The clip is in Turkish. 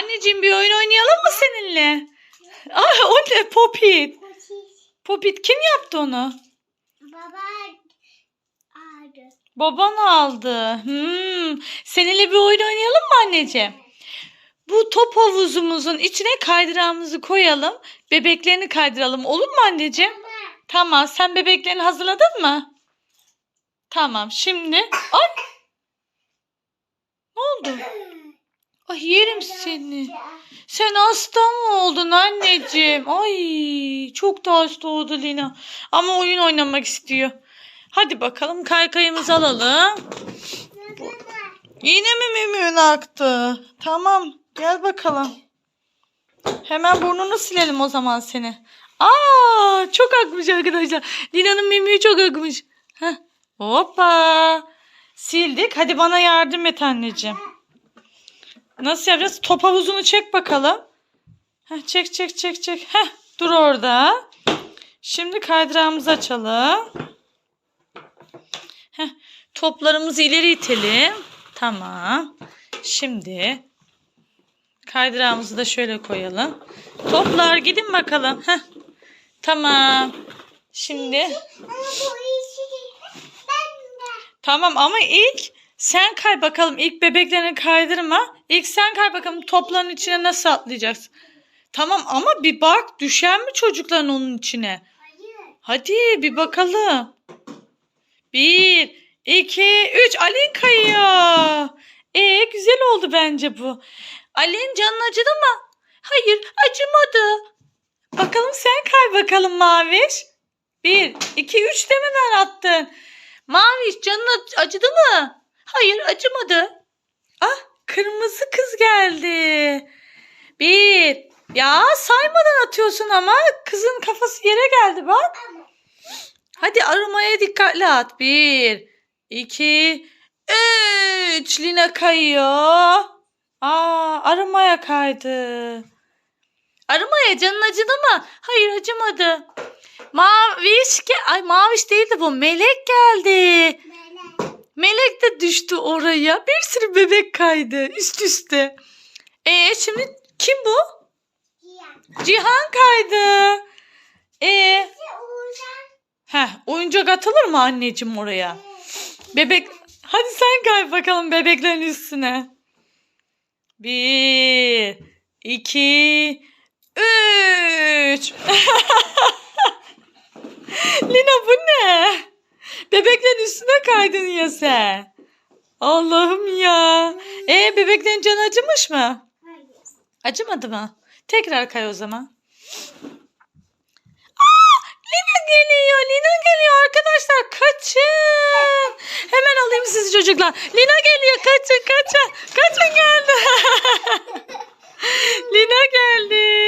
Anneciğim bir oyun oynayalım mı seninle? Ay o ne Popit? Popit kim yaptı onu? Baba ağrı. Baban aldı. Hmm. Seninle bir oyun oynayalım mı anneciğim? Bu top havuzumuzun içine kaydırağımızı koyalım. Bebeklerini kaydıralım. Olur mu anneciğim? Tamam. Sen bebeklerini hazırladın mı? Tamam. Şimdi. Ay. Ne oldu? Ay yerim seni. Sen hasta mı oldun anneciğim? Ay çok da hasta oldu Lina. Ama oyun oynamak istiyor. Hadi bakalım kaykayımızı alalım. Yine mi mümün aktı? Tamam gel bakalım. Hemen burnunu silelim o zaman seni. Aa çok akmış arkadaşlar. Lina'nın mümüğü çok akmış. Heh. Hoppa. Sildik. Hadi bana yardım et anneciğim. Nasıl yapacağız? Top havuzunu çek bakalım. Heh, çek çek çek çek. Heh, dur orada. Şimdi kaydırağımızı açalım. Heh, toplarımızı ileri itelim. Tamam. Şimdi kaydırağımızı da şöyle koyalım. Toplar gidin bakalım. Heh. Tamam. Şimdi Ama bu işi ben de. tamam ama ilk sen kay bakalım. İlk bebeklerini kaydırma. İlk sen kay bakalım topların içine nasıl atlayacaksın. Tamam ama bir bak düşer mi çocukların onun içine? Hayır. Hadi bir bakalım. Bir, iki, üç. Alin kayıyor. Ee güzel oldu bence bu. Alin canın acıdı mı? Hayır acımadı. Bakalım sen kay bakalım Maviş. Bir, iki, üç demeden attın. Maviş canın ac- acıdı mı? Hayır acımadı. Ah kırmızı kız geldi. Bir. Ya saymadan atıyorsun ama kızın kafası yere geldi bak. Hadi arımaya dikkatli at. Bir, iki, üç. Lina kayıyor. Aa, arımaya kaydı. Arımaya canın acıdı mı? Hayır acımadı. Maviş Ay maviş değildi bu. Melek geldi. Böyle. Melek de düştü oraya. Bir sürü bebek kaydı üst üste. E şimdi kim bu? Ziyan. Cihan kaydı. E. Heh, oyuncak atılır mı anneciğim oraya? Bebek hadi sen kay bakalım bebeklerin üstüne. Bir, iki, üç. Lina bu ne? Bebeklerin üstüne kaydın ya sen. Allah'ım ya. E bebeklerin canı acımış mı? Acımadı mı? Tekrar kay o zaman. Aa, Lina geliyor. Lina geliyor arkadaşlar. Kaçın. Hemen alayım sizi çocuklar. Lina geliyor. Kaçın kaçın. Kaçın geldi. Lina geldi.